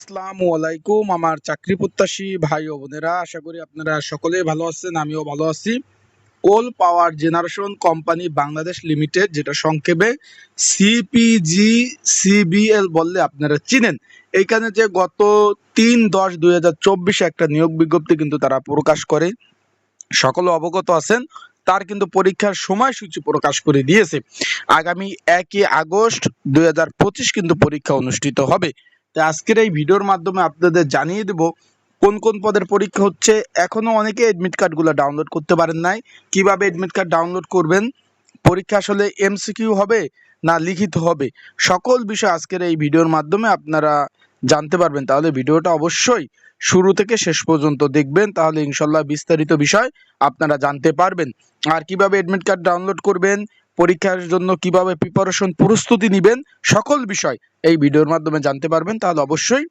আসসালামু আলাইকুম, আমার চাকরি প্রত্যাশী ভাই ও বোনেরা। আশা করি আপনারা সকলেই ভালো আছেন, আমিও ভালো আছি। Coal power generation company Bangladesh limited, যেটা সংক্ষেপে সিপিজি সিবিএল বললে আপনারা চিনেন। এইখানে যে গত তিন দশ দুই একটা নিয়োগ বিজ্ঞপ্তি কিন্তু তারা প্রকাশ করে। সকলে অবগত আছেন, তার কিন্তু পরীক্ষার সময়সূচি প্রকাশ করে দিয়েছে। আগামী একই আগস্ট দুই হাজার পঁচিশ কিন্তু পরীক্ষা অনুষ্ঠিত হবে। আজকের এই ভিডিওর মাধ্যমে আপনাদের জানিয়ে দেব কোন কোন পদের পরীক্ষা হচ্ছে। এখনও অনেকে অ্যাডমিট কার্ডগুলো ডাউনলোড করতে পারেন নাই। কীভাবে অ্যাডমিট কার্ড ডাউনলোড করবেন? পরীক্ষা আসলে এমসিকিউ হবে না লিখিত হবে? সকল বিষয় আজকের এই ভিডিওর মাধ্যমে আপনারা জানতে পারবেন। তাহলে ভিডিওটা অবশ্যই শুরু থেকে শেষ পর্যন্ত দেখবেন। তাহলে ইনশাল্লাহ বিস্তারিত বিষয় আপনারা জানতে পারবেন। আর কীভাবে অ্যাডমিট কার্ড ডাউনলোড করবেন? পরীক্ষার জন্য কীভাবে প্রিপারেশন প্রস্তুতি নেবেন, সকল বিষয় এই ভিডিওর মাধ্যমে জানতে পারবেন, তাহলে অবশ্যই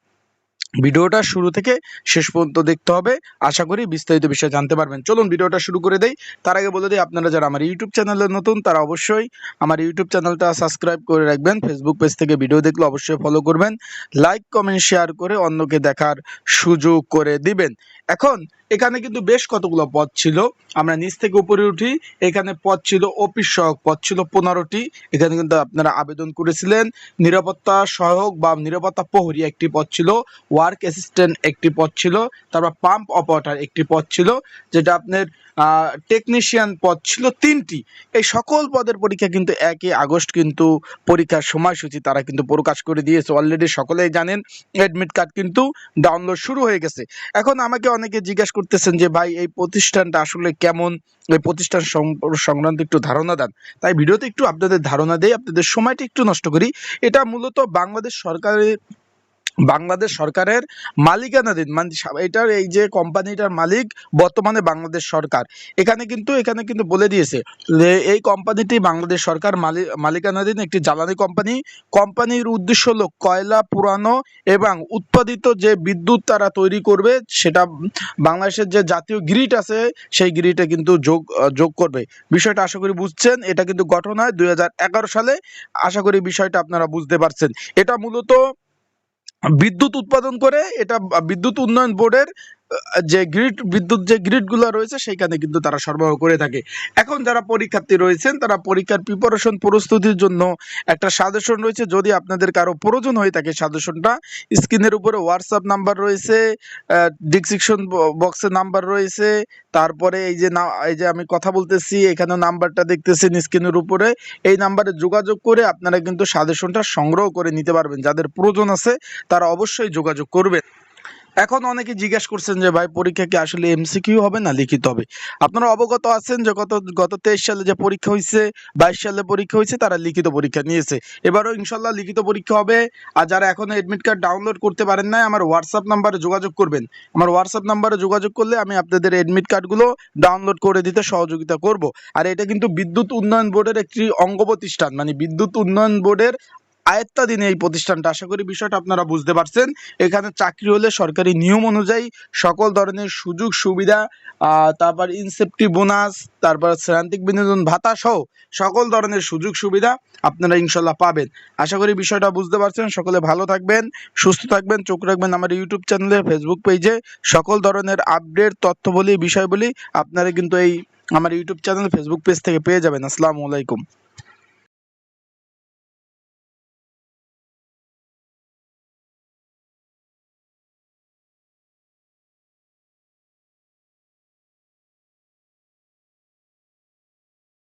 ভিডিওটা শুরু থেকে শেষ পর্যন্ত দেখতে হবে। আশা করি বিস্তারিত বিষয় জানতে পারবেন। চলুন ভিডিওটা শুরু করে দেই। তার আগে বলে দিই, আপনারা যারা আমার ইউটিউব চ্যানেলে নতুন, তারা অবশ্যই আমার ইউটিউব চ্যানেলটা সাবস্ক্রাইব করে রাখবেন। ফেসবুক পেজ থেকে ভিডিও দেখলে অবশ্যই ফলো করবেন। লাইক কমেন্ট শেয়ার করে অন্যকে দেখার সুযোগ করে দিবেন। এখন, এখানে কিন্তু বেশ কতগুলো পদ ছিল। আমরা নিচ থেকে উপরে উঠি। এখানে পদ ছিল অফিস সহায়ক পদ ছিল পনেরোটি। এখানে কিন্তু আপনারা আবেদন করেছিলেন। নিরাপত্তা সহায়ক বা নিরাপত্তা প্রহরী একটি পদ ছিল। ওয়ার্ক অ্যাসিস্ট্যান্ট একটি পদ ছিল, তারপর পাম্প অপারেটর একটি পদ ছিল, যেটা আপনার টেকনিশিয়ান পদ ছিল তিনটি। এই সকল পদের পরীক্ষা কিন্তু একই আগস্ট কিন্তু পরীক্ষার সময়সূচি, তারা কিন্তু প্রকাশ করে দিয়েছে। অলরেডি সকলেই জানেন অ্যাডমিট কার্ড কিন্তু ডাউনলোড শুরু হয়ে গেছে। এখন আমাকে অনেকে জিজ্ঞাসা করতেছেন যে, ভাই, এই প্রতিষ্ঠানটা আসলে কেমন? এই প্রতিষ্ঠান সংক্রান্ত একটু ধারণা দেন। তাই ভিডিওতে একটু আপনাদের ধারণা দেই, আপনাদের সময়টা একটু নষ্ট করি। এটা মূলত বাংলাদেশ সরকারের বাংলাদেশ সরকারের মালিকানাধীন। মানে এটার এই যে কোম্পানিটার মালিক বর্তমানে বাংলাদেশ সরকার। এখানে কিন্তু এখানে কিন্তু বলে দিয়েছে এই কোম্পানিটি বাংলাদেশ সরকার মালি- মালিকানাধীন একটি জ্বালানি কোম্পানি। কোম্পানির উদ্দেশ্য হলো কয়লা, পুরানো এবং উৎপাদিত যে বিদ্যুৎ তারা তৈরি করবে, সেটা বাংলাদেশের যে জাতীয় গ্রিড আছে, সেই গ্রিডে কিন্তু যোগ যোগ করবে। বিষয়টা আশা করি বুঝছেন, এটা কিন্তু গঠন হয় দুই হাজার এগারো সালে। আশা করি বিষয়টা আপনারা বুঝতে পারছেন। এটা মূলত বিদ্যুৎ উৎপাদন করে এটা বিদ্যুৎ উন্নয়ন বোর্ডের যে গ্রিড বিদ্যুৎ যে গ্রিডগুলো রয়েছে, সেইখানে কিন্তু তারা সরবরাহ করে থাকে। এখন যারা পরীক্ষার্থী রয়েছেন, তারা পরীক্ষার প্রিপারেশন প্রস্তুতির জন্য একটা সাজেশন রয়েছে। যদি আপনাদের কারও প্রয়োজন হয়ে থাকে সাজেশনটা স্ক্রিনের উপরে হোয়াটসঅ্যাপ নাম্বার রয়েছে ডিসক্রিপশন বক্সের নাম্বার রয়েছে। তারপরে এই যে না, এই যে আমি কথা বলতেছি, এখানে নাম্বারটা দেখতেছেন স্ক্রিনের উপরে। এই নাম্বারে যোগাযোগ করে আপনারা কিন্তু সাজেশনটা সংগ্রহ করে নিতে পারবেন। যাদের প্রয়োজন আছে, তারা অবশ্যই যোগাযোগ করবেন। এখন অনেকে জিজ্ঞেস করছেন যে, ভাই, পরীক্ষা কি আসলে এমসিকিউ হবে না লিখিত হবে? আপনারা অবগত আছেন যে, গত গত তেইশ সালে যে পরীক্ষা হয়েছে বাইশ সালে পরীক্ষা হয়েছে তারা লিখিত পরীক্ষা নিয়েছে। এবারও ইনশাল্লাহ লিখিত পরীক্ষা হবে। আর যারা এখনও এডমিট কার্ড ডাউনলোড করতে পারেন নাই, আমার হোয়াটসঅ্যাপ নাম্বারে যোগাযোগ করবেন। আমার হোয়াটসঅ্যাপ নাম্বারে যোগাযোগ করলে আমি আপনাদের অ্যাডমিট কার্ডগুলো ডাউনলোড করে দিতে সহযোগিতা করব। আর এটা কিন্তু বিদ্যুৎ উন্নয়ন বোর্ডের একটি অঙ্গ প্রতিষ্ঠান। মানে বিদ্যুৎ উন্নয়ন বোর্ডের আয়ত্তাধীন এই প্রতিষ্ঠানটা। আশা করি বিষয়টা আপনারা বুঝতে পারছেন। এখানে চাকরি হলে সরকারি নিয়ম অনুযায়ী সকল ধরনের সুযোগ, সুবিধা তারপর ইনসেপ্টি বোনাস তারপর শ্রান্তিক বিনোদন ভাতা সহ সকল ধরনের সুযোগ, সুবিধা আপনারা ইনশাল্লাহ পাবেন। আশা করি বিষয়টা বুঝতে পারছেন। সকলে ভালো থাকবেন, সুস্থ থাকবেন, চোখ রাখবেন আমার ইউটিউব চ্যানেলে ফেসবুক পেজে সকল ধরনের আপডেট তথ্য বলি বিষয় বলি আপনারা কিন্তু এই আমার ইউটিউব চ্যানেল ফেসবুক পেজ থেকে পেয়ে যাবেন। আসসালামু আলাইকুম।